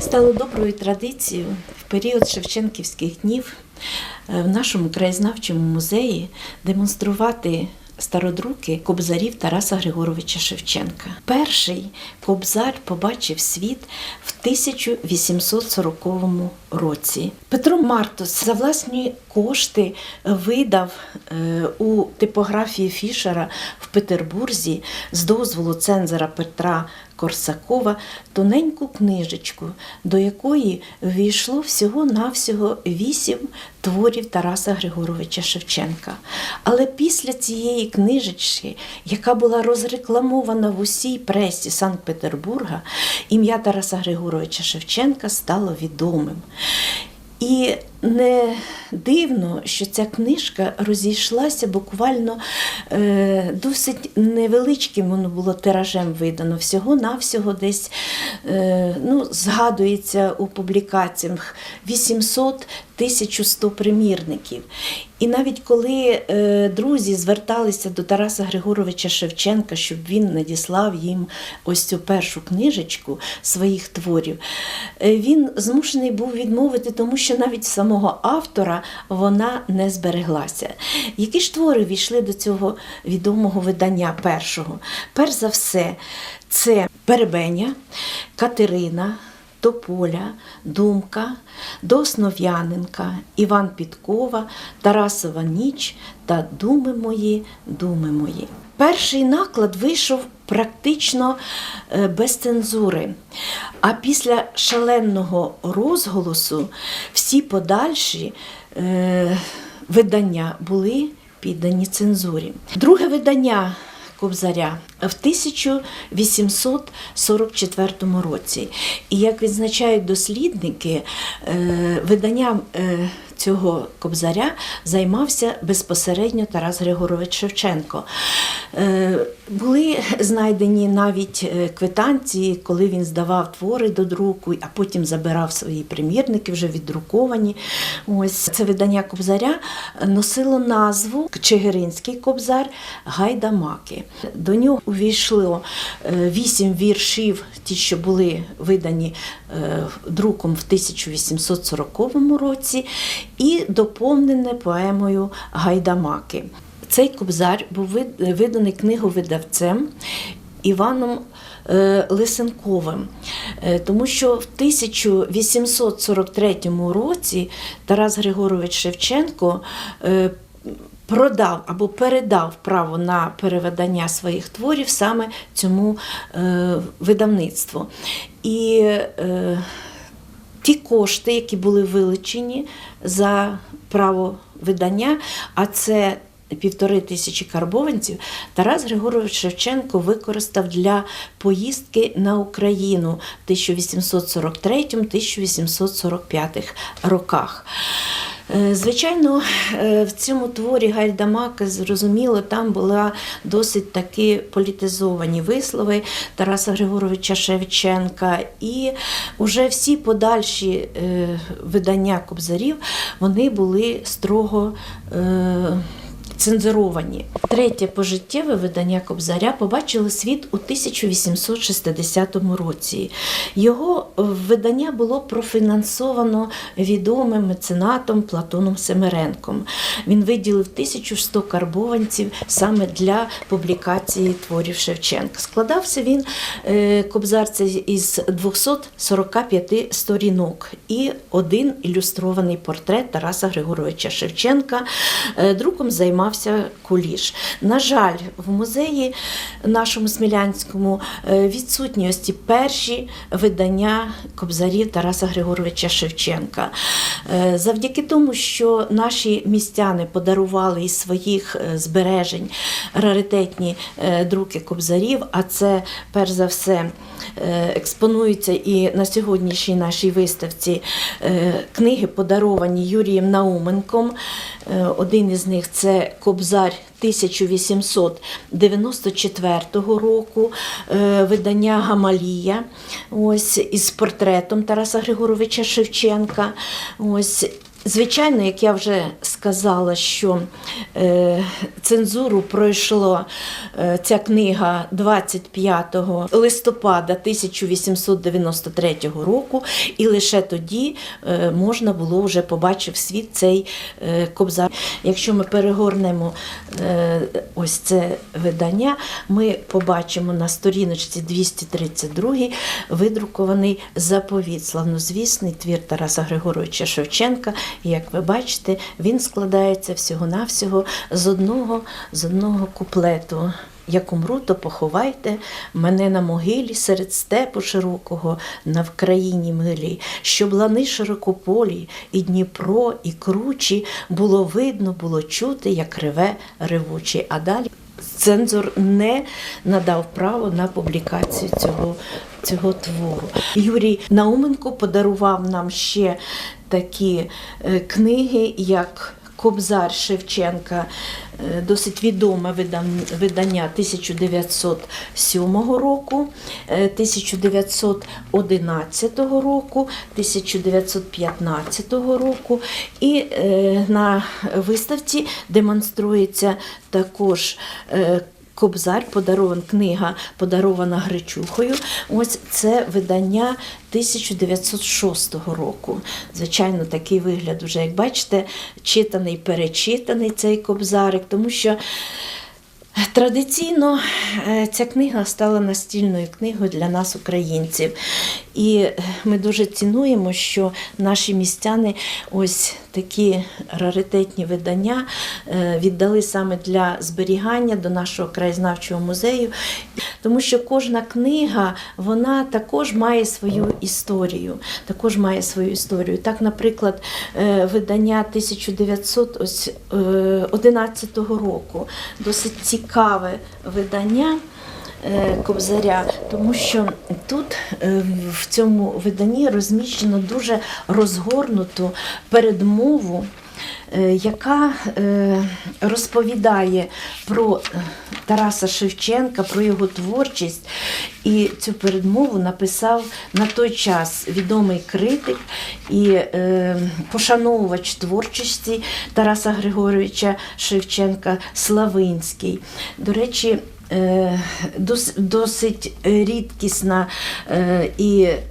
Стало доброю традицією в період Шевченківських днів е, в нашому краєзнавчому музеї демонструвати стародруки кобзарів Тараса Григоровича Шевченка. Перший кобзар побачив світ в 1840 році. Петро Мартус за власні кошти видав е, у типографії Фішера в Петербурзі з дозволу цензора Петра Корсакова тоненьку книжечку, до якої ввійшло всього-навсього вісім творів Тараса Григоровича Шевченка. Але після цієї книжечки, яка була розрекламована в усій пресі Санкт-Петербурга, ім'я Тараса Григоровича Шевченка стало відомим. І не дивно, що ця книжка розійшлася буквально е, досить невеличким воно було тиражем видано. Всього-навсього десь е, ну, згадується у публікаціях 800 1100 примірників. І навіть коли е, друзі зверталися до Тараса Григоровича Шевченка, щоб він надіслав їм ось цю першу книжечку своїх творів, е, він змушений був відмовити, тому що навіть самого автора вона не збереглася. Які ж твори війшли до цього відомого видання першого? Перш за все, це Перебеня, Катерина. Тополя, Думка, до Основ'яненка, Іван Підкова, Тарасова ніч та Думи мої, думи мої. Перший наклад вийшов практично е, без цензури. А після шаленого розголосу всі подальші е, видання були піддані цензурі. Друге видання Кобзаря в 1844 році. І як відзначають дослідники, е, виданням цього кобзаря займався безпосередньо Тарас Григорович Шевченко. Е, Були знайдені навіть е, квитанції, коли він здавав твори до друку, а потім забирав свої примірники, вже віддруковані. Ось це видання кобзаря носило назву Чигиринський кобзар Гайдамаки. До нього увійшло е, вісім віршів, ті, що були видані друком в 1840 році, і доповнене поемою Гайдамаки. Цей кобзар був виданий книговидавцем Іваном е, Лисенковим, Е, тому що в 1843 році Тарас Григорович Шевченко е, продав або передав право на переведення своїх творів саме цьому видавництву. І ті кошти, які були вилучені за право видання, а це півтори тисячі карбованців, Тарас Григорович Шевченко використав для поїздки на Україну в 1843-1845 роках. Е, Звичайно, е, в цьому творі Гайдамак зрозуміло, там були досить таки політизовані вислови Тараса Григоровича Шевченка, і вже всі подальші е, видання кобзарів вони були строго. Цензуровані. Третє пожиттєве видання Кобзаря побачило світ у 1860 році. Його видання було профінансовано відомим меценатом Платоном Семеренком. Він виділив 1100 карбованців саме для публікації творів Шевченка. Складався він е, Кобзар із 245 сторінок і один ілюстрований портрет Тараса Григоровича Шевченка. Е, Друком займався Куліш. На жаль, в музеї нашому смілянському е, відсутні ось ці перші видання кобзарів Тараса Григоровича Шевченка. Е, Завдяки тому, що наші містяни подарували із своїх е, збережень раритетні друки кобзарів, а це перш за все експонуються і на сьогоднішній нашій виставці книги, подаровані Юрієм Науменком. Один із них це Кобзар 1894 року, е, видання Гамалія, ось із портретом Тараса Григоровича Шевченка. Ось Звичайно, як я вже сказала, що е, Цензуру пройшло е, ця книга 25 листопада 1893 року, і лише тоді е, можна було вже побачив світ цей е, кобзар. Якщо ми перегорнемо ось це видання, ми побачимо на сторіночці 232 видрукований заповіт, славнозвісний твір Тараса Григоровича Шевченка. І як ви бачите, він складається всього-навсього з одного, з одного куплету. Як умру, то поховайте мене на могилі серед степу широкого на Вкраїні милій, щоб лани широкополі, і Дніпро, і кручі було видно, було чути, як реве ревучий. А далі цензор не надав право на публікацію цього, цього твору. Юрій Науменко подарував нам ще такі е, книги, як Кобзар Шевченка, е, досить відоме видання 1907 року, е, 1911 року, 1915 року. І е, на виставці демонструється також. Е, Кобзар, подарована книга, подарована Гречухою. Ось це видання 1906 року. Звичайно, такий вигляд уже, як бачите, читаний, перечитаний цей кобзарик, тому що Традиційно е, ця книга стала настільною книгою для нас, українців. І е, ми дуже цінуємо, що наші містяни ось такі раритетні видання е, віддали саме для зберігання до нашого краєзнавчого музею, тому що кожна книга вона також має свою історію. Також має свою історію. Так, наприклад, е, видання 1911 року досить цікаве видання. Е, Кобзаря, тому що тут е, в цьому виданні розміщено дуже розгорнуту передмову, е, яка розповідає про Тараса Шевченка, про його творчість. І цю передмову написав на той час відомий критик і пошановувач творчості Тараса Григоровича Шевченка Славинський. До речі, досить рідкісна е, і е,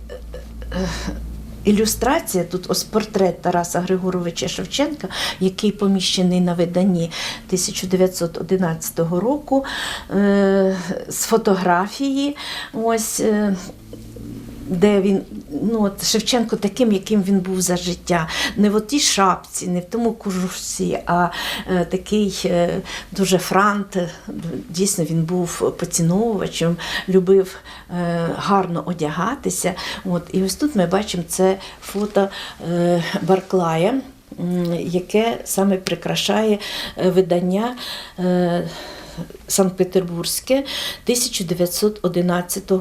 ілюстрація. Тут ось портрет Тараса Григоровича Шевченка, який поміщений на виданні 1911 року е, з фотографії. Ось. е, де він, ну от Шевченко таким, яким він був за життя. Не в отій шапці, не в тому кожусі, а е, такий е, дуже франт. Дійсно, він був поціновувачем, любив е, гарно одягатися. От, і ось тут ми бачимо це фото е, Барклая. Яке саме прикрашає е, видання е, Санкт-Петербурзьке 1911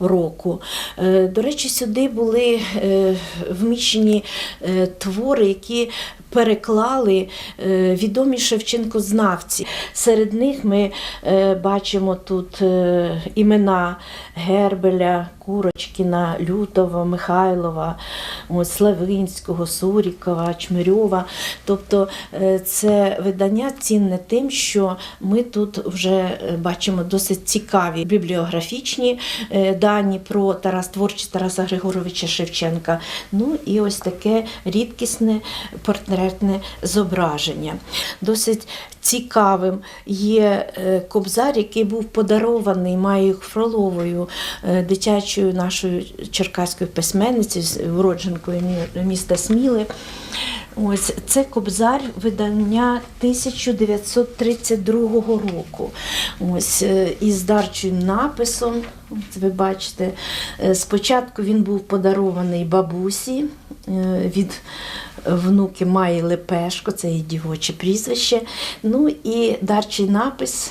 року. Е, До речі, сюди були е, вміщені е, твори, які переклали відомі Шевченкознавці. Серед них ми бачимо тут імена Гербеля, Курочкіна, Лютова, Михайлова, Славинського, Сурікова, Чмирьова. Тобто це видання цінне тим, що ми тут вже е, бачимо досить цікаві бібліографічні е, дані про Тарас творчість Тараса Григоровича Шевченка. Ну і ось таке рідкісне портретне зображення. Досить цікавим є е, кобзар, який був подарований Маєю Фроловою, дитячою нашою черкаською письменницею, уродженкою міста Сміли. Ось це кобзар видання 1932 року. Ось е, із дарчим написом. Ви бачите, е, спочатку він був подарований бабусі е, від внуки Маї Лепешко, це її дівоче прізвище. Ну і дарчий напис.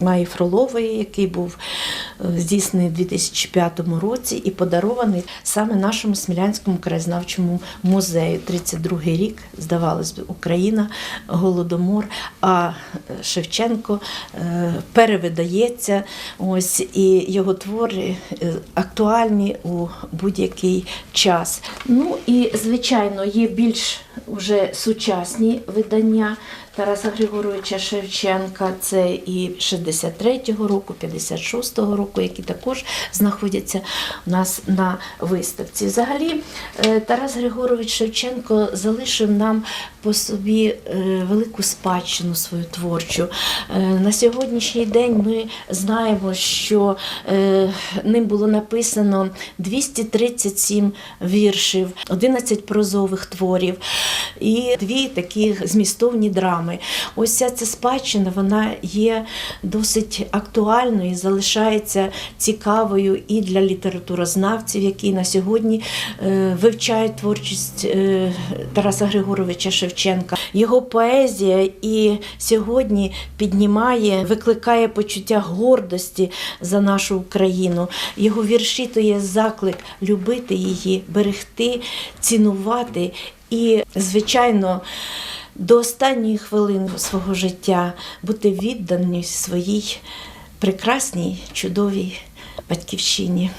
Е, Маї Фролової, який був е, здійснений у 2005 році і подарований саме нашому Смілянському краєзнавчому музею. 32-й рік, здавалось би, Україна, Голодомор, а Шевченко е, перевидається. Ось і його твори е, актуальні у будь-який час. Ну і звичайно, є більш уже сучасні видання Тараса Григоровича Шевченка, це і 63-го року, 56-го року, які також знаходяться у нас на виставці. Взагалі, е, Тарас Григорович Шевченко залишив нам по собі е, велику спадщину свою творчу. Е, На сьогоднішній день ми знаємо, що е, ним було написано 237 віршів, 11 прозових творів і дві такі змістовні драми. Ось ця ця спадщина вона є досить актуальною і залишається цікавою і для літературознавців, які на сьогодні вивчають творчість Тараса Григоровича Шевченка. Його поезія і сьогодні піднімає, викликає почуття гордості за нашу Україну. Його вірші то є заклик любити її, берегти, цінувати і, звичайно, до останньої хвилини свого життя бути відданою своїй прекрасній, чудовій батьківщині.